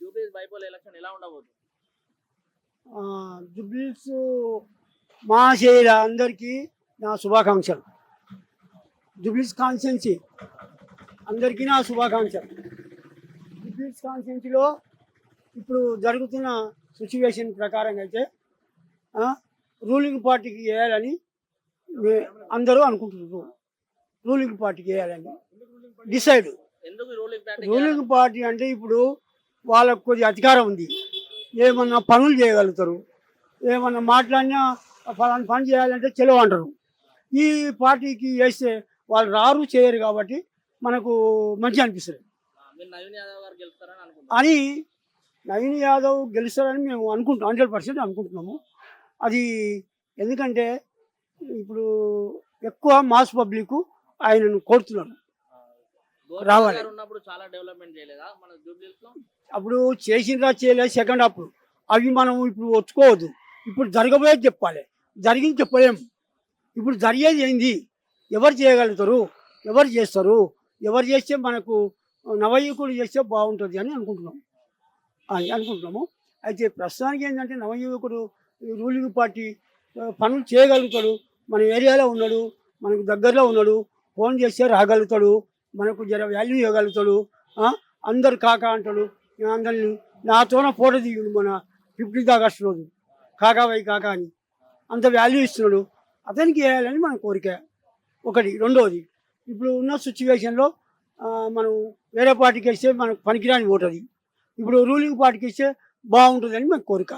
జూబ్లీస్ bypoll election ఎలా ఉండబోతుంది? Jubilees అందరికీ నా శుభాకాంక్షలు. జుబ్లీస్ కాన్స్టెన్సీ అందరికీ నా శుభాకాంక్షలు. జుబ్లీస్ కాన్స్టెన్సీలో ఇప్పుడు జరుగుతున్న సిచ్యువేషన్ ప్రకారంగా అయితే రూలింగ్ పార్టీకి వేయాలని అందరూ అనుకుంటున్నారు. రూలింగ్ పార్టీకి వేయాలని డిసైడ్. రూలింగ్ పార్టీ అంటే ఇప్పుడు వాళ్ళకు కొద్ది అధికారం ఉంది. ఏమన్నా పనులు చేయగలుగుతారు. ఏమన్నా మాట్లాడినా ఫలాని పని చేయాలంటే చెలవు అంటారు. ఈ పార్టీకి వేస్తే వాళ్ళు రారు చేయరు కాబట్టి మనకు మంచి అనిపిస్తుంది. అని నవీన్ యాదవ్ గెలుస్తారని మేము అనుకుంటాం హండ్రెడ్ పర్సెంట్ అనుకుంటున్నాము. అది ఎందుకంటే ఇప్పుడు ఎక్కువ మాస్ పబ్లిక్ ఆయనను కోరుతున్నారు. రావాలి. ఉన్నప్పుడు చాలా డెవలప్మెంట్ చేయలేదా? మన అప్పుడు చేసిండ్రా చేయలేదు సెకండ్ హాఫ్ అవి మనం ఇప్పుడు వచ్చుకోవద్దు ఇప్పుడు జరగబోయేది చెప్పాలి. జరిగింది చెప్పలేము ఇప్పుడు జరిగేది ఏంది? ఎవరు చేయగలుగుతారు? ఎవరు చేస్తారు? ఎవరు చేస్తే మనకు నవయువకుడు చేస్తే బాగుంటుంది అని అనుకుంటున్నాం. అని అనుకుంటున్నాము. అయితే ప్రస్తుతానికి ఏంటంటే నవయువకుడు రూలింగ్ పార్టీ పనులు చేయగలుగుతాడు. మన ఏరియాలో ఉన్నాడు మనకు దగ్గరలో ఉన్నాడు ఫోన్ చేస్తే రాగలుగుతాడు. మనకు జర వాల్యూ ఇవ్వగలుగుతాడు. అందరు కాక అంటాడు అందరిని నాతోన ఫోటో దిగుడు మన ఫిఫ్టీన్త్ ఆగస్ట్ రోజు. కాకా వై కాకా అని. అంత వాల్యూ ఇస్తున్నాడు. అతనికి వేయాలని మన కోరిక. ఒకటి. రెండవది ఇప్పుడు ఉన్న సిచ్యువేషన్లో మనం వేరే పార్టీకి వేస్తే మనకు పనికిరాని ఓటది ఇప్పుడు రూలింగ్ పార్టీకి ఇస్తే బాగుంటుందని మన కోరిక.